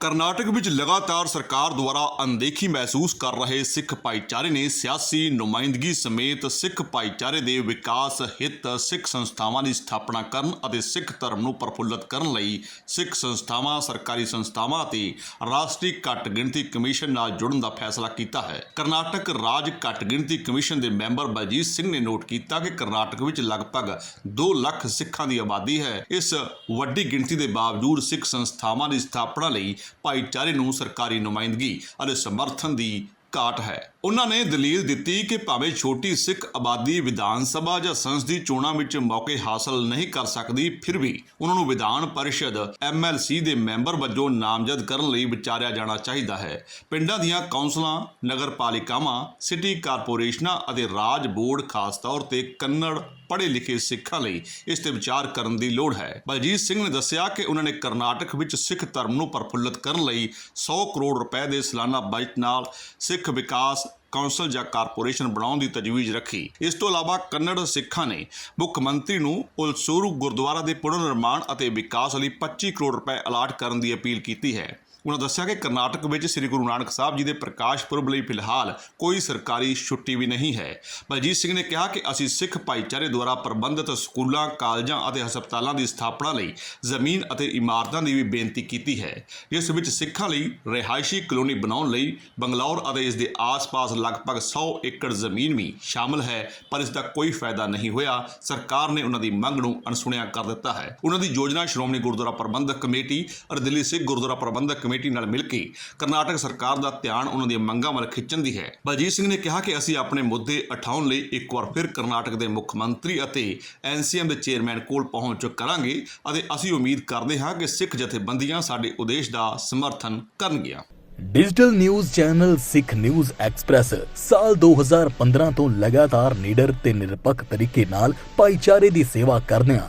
ਕਰਨਾਟਕ ਵਿੱਚ ਲਗਾਤਾਰ ਸਰਕਾਰ ਦੁਆਰਾ ਅਣਦੇਖੀ ਮਹਿਸੂਸ ਕਰ ਰਹੇ ਸਿੱਖ ਭਾਈਚਾਰੇ ਨੇ ਸਿਆਸੀ ਨੁਮਾਇੰਦਗੀ ਸਮੇਤ ਸਿੱਖ ਭਾਈਚਾਰੇ ਦੇ ਵਿਕਾਸ ਹਿੱਤ ਸਿੱਖ ਸੰਸਥਾਵਾਂ ਦੀ ਸਥਾਪਨਾ ਕਰਨ ਅਤੇ ਸਿੱਖ ਧਰਮ ਨੂੰ ਪ੍ਰਫੁੱਲਤ ਕਰਨ ਲਈ ਸਿੱਖ ਸੰਸਥਾਵਾਂ, ਸਰਕਾਰੀ ਸੰਸਥਾਵਾਂ ਅਤੇ ਰਾਸ਼ਟਰੀ ਘੱਟ ਗਿਣਤੀ ਕਮਿਸ਼ਨ ਨਾਲ ਜੁੜਨ ਦਾ ਫੈਸਲਾ ਕੀਤਾ ਹੈ। ਕਰਨਾਟਕ ਰਾਜ ਘੱਟ ਗਿਣਤੀ ਕਮਿਸ਼ਨ ਦੇ ਮੈਂਬਰ ਬਲਜੀਤ ਸਿੰਘ ਨੇ ਨੋਟ ਕੀਤਾ ਕਿ ਕਰਨਾਟਕ ਵਿੱਚ ਲਗਭਗ 2 ਲੱਖ ਸਿੱਖਾਂ ਦੀ ਆਬਾਦੀ ਹੈ। ਇਸ ਵੱਡੀ ਗਿਣਤੀ ਦੇ ਬਾਵਜੂਦ ਸਿੱਖ ਸੰਸਥਾਵਾਂ ਦੀ ਸਥਾਪਨਾ ਲਈ ਭਾਈਚਾਰੇ ਨੂੰ ਸਰਕਾਰੀ ਨੁਮਾਇੰਦਗੀ ਅਤੇ ਸਮਰਥਨ ਦੀ ਘਾਟ ਹੈ। ਉਹਨਾਂ ਨੇ ਦਲੀਲ ਦਿੱਤੀ ਕਿ ਭਾਵੇਂ ਛੋਟੀ ਸਿੱਖ ਆਬਾਦੀ ਵਿਧਾਨ ਸਭਾ ਜਾਂ ਸੰਸਦੀ ਚੋਣਾਂ ਵਿੱਚ ਮੌਕੇ ਹਾਸਲ ਨਹੀਂ ਕਰ ਸਕਦੀ, ਫਿਰ ਵੀ ਉਹਨਾਂ ਨੂੰ ਵਿਧਾਨ ਪਰਿਸ਼ਦ ਐਮਐਲਸੀ ਦੇ ਮੈਂਬਰ ਵਜੋਂ ਨਾਮਜ਼ਦ ਕਰਨ ਲਈ ਵਿਚਾਰਿਆ ਜਾਣਾ ਚਾਹੀਦਾ ਹੈ। ਪਿੰਡਾਂ ਦੀਆਂ ਕੌਂਸਲਾਂ, ਨਗਰਪਾਲਿਕਾਵਾਂ, ਸਿਟੀ ਕਾਰਪੋਰੇਸ਼ਨਾਂ ਅਤੇ ਰਾਜ ਬੋਰਡ, ਖਾਸ ਤੌਰ ਤੇ ਕੰਨੜ ਪੜ੍ਹੇ ਲਿਖੇ ਸਿੱਖਾਂ ਲਈ ਇਸ ਤੇ ਵਿਚਾਰ ਕਰਨ ਦੀ ਲੋੜ ਹੈ। ਬਲਜੀਤ ਸਿੰਘ ਨੇ ਦੱਸਿਆ ਕਿ ਉਹਨਾਂ ਨੇ ਕਰਨਾਟਕ ਵਿੱਚ ਸਿੱਖ ਧਰਮ ਨੂੰ ਪ੍ਰਫੁੱਲਤ ਕਰਨ ਲਈ 100 ਕਰੋੜ ਰੁਪਏ ਦੇ ਸਾਲਾਨਾ ਬਜਟ ਨਾਲ ਸਿੱਖ ਸਿੱਖ ਵਿਕਾਸ ਕੌਂਸਲ ਜਾਂ ਕਾਰਪੋਰੇਸ਼ਨ ਬਣਾਉਣ ਦੀ ਤਜਵੀਜ਼ ਰੱਖੀ। ਇਸ ਤੋਂ ਇਲਾਵਾ ਕੰਨੜ ਸਿੱਖਾਂ ਨੇ ਮੁੱਖ ਮੰਤਰੀ ਨੂੰ ਉਲਸੂਰੂ ਗੁਰਦੁਆਰਾ ਦੇ ਪੁਨਰ ਨਿਰਮਾਣ ਅਤੇ ਵਿਕਾਸ ਲਈ 25 ਕਰੋੜ ਰੁਪਏ ਅਲਾਟ ਕਰਨ ਦੀ ਅਪੀਲ ਕੀਤੀ ਹੈ। ਉਹਨਾਂ ਦੱਸਿਆ ਕਿ ਕਰਨਾਟਕ ਵਿੱਚ ਸ੍ਰੀ ਗੁਰੂ ਨਾਨਕ ਸਾਹਿਬ ਜੀ ਦੇ ਪ੍ਰਕਾਸ਼ ਪੁਰਬ ਲਈ ਫਿਲਹਾਲ ਕੋਈ ਸਰਕਾਰੀ ਛੁੱਟੀ ਵੀ ਨਹੀਂ ਹੈ। ਬਲਜੀਤ ਸਿੰਘ ਨੇ ਕਿਹਾ ਕਿ ਅਸੀਂ ਸਿੱਖ ਭਾਈਚਾਰੇ ਦੁਆਰਾ ਪ੍ਰਬੰਧਿਤ ਸਕੂਲਾਂ, ਕਾਲਜਾਂ ਅਤੇ ਹਸਪਤਾਲਾਂ ਦੀ ਸਥਾਪਨਾ ਲਈ ਜ਼ਮੀਨ ਅਤੇ ਇਮਾਰਤਾਂ ਦੀ ਵੀ ਬੇਨਤੀ ਕੀਤੀ ਹੈ। ਜਿਸ ਵਿੱਚ ਸਿੱਖਾਂ ਲਈ ਰਿਹਾਇਸ਼ੀ ਕਲੋਨੀ ਬਣਾਉਣ ਲਈ ਬੰਗਲੌਰ ਅਤੇ ਇਸ ਦੇ ਆਸ-ਪਾਸ ਲਗਭਗ 100 ਏਕੜ ਜ਼ਮੀਨ ਵੀ ਸ਼ਾਮਲ ਹੈ, ਪਰ ਇਸ ਦਾ ਕੋਈ ਫਾਇਦਾ ਨਹੀਂ ਹੋਇਆ। ਸਰਕਾਰ ਨੇ ਉਹਨਾਂ ਦੀ ਮੰਗ ਨੂੰ ਅਣਸੁਣਿਆ ਕਰ ਦਿੱਤਾ ਹੈ। ਉਹਨਾਂ ਦੀ ਯੋਜਨਾ ਸ਼੍ਰੋਮਣੀ ਗੁਰਦੁਆਰਾ ਪ੍ਰਬੰਧਕ ਕਮੇਟੀ ਅਤੇ ਦਿੱਲੀ ਸਿੱਖ ਗੁਰਦੁਆਰਾ ਪ੍ਰਬੰਧਕ ਕਮੇਟੀ ਨਾਲ ਮਿਲ ਕੇ ਕਰਨਾਟਕ ਸਰਕਾਰ ਦਾ ਧਿਆਨ ਉਹਨਾਂ ਦੀਆਂ ਮੰਗਾਂ ਵੱਲ ਖਿੱਚਣ ਦੀ ਹੈ। ਬਲਜੀਤ ਸਿੰਘ ਨੇ ਕਿਹਾ ਕਿ ਅਸੀਂ ਆਪਣੇ ਮੁੱਦੇ ਉਠਾਉਣ ਲਈ ਇੱਕ ਵਾਰ ਫਿਰ ਕਰਨਾਟਕ ਦੇ ਮੁੱਖ ਮੰਤਰੀ ਅਤੇ ਐਨਸੀਐਮ ਦੇ ਚੇਅਰਮੈਨ ਕੋਲ ਪਹੁੰਚ ਕਰਾਂਗੇ ਅਤੇ ਅਸੀਂ ਉਮੀਦ ਕਰਦੇ ਹਾਂ ਕਿ ਸਿੱਖ ਜਥੇਬੰਦੀਆਂ ਸਾਡੇ ਉਦੇਸ਼ ਦਾ ਸਮਰਥਨ ਕਰਨਗੀਆਂ। Digital news channel Sikh News Express ਸਾਲ 2015 ਤੋਂ ਲਗਾਤਾਰ ਨੀਡਰ ਤੇ ਨਿਰਪੱਖ ਤਰੀਕੇ ਨਾਲ ਭਾਈਚਾਰੇ ਦੀ ਸੇਵਾ ਕਰਦਿਆਂ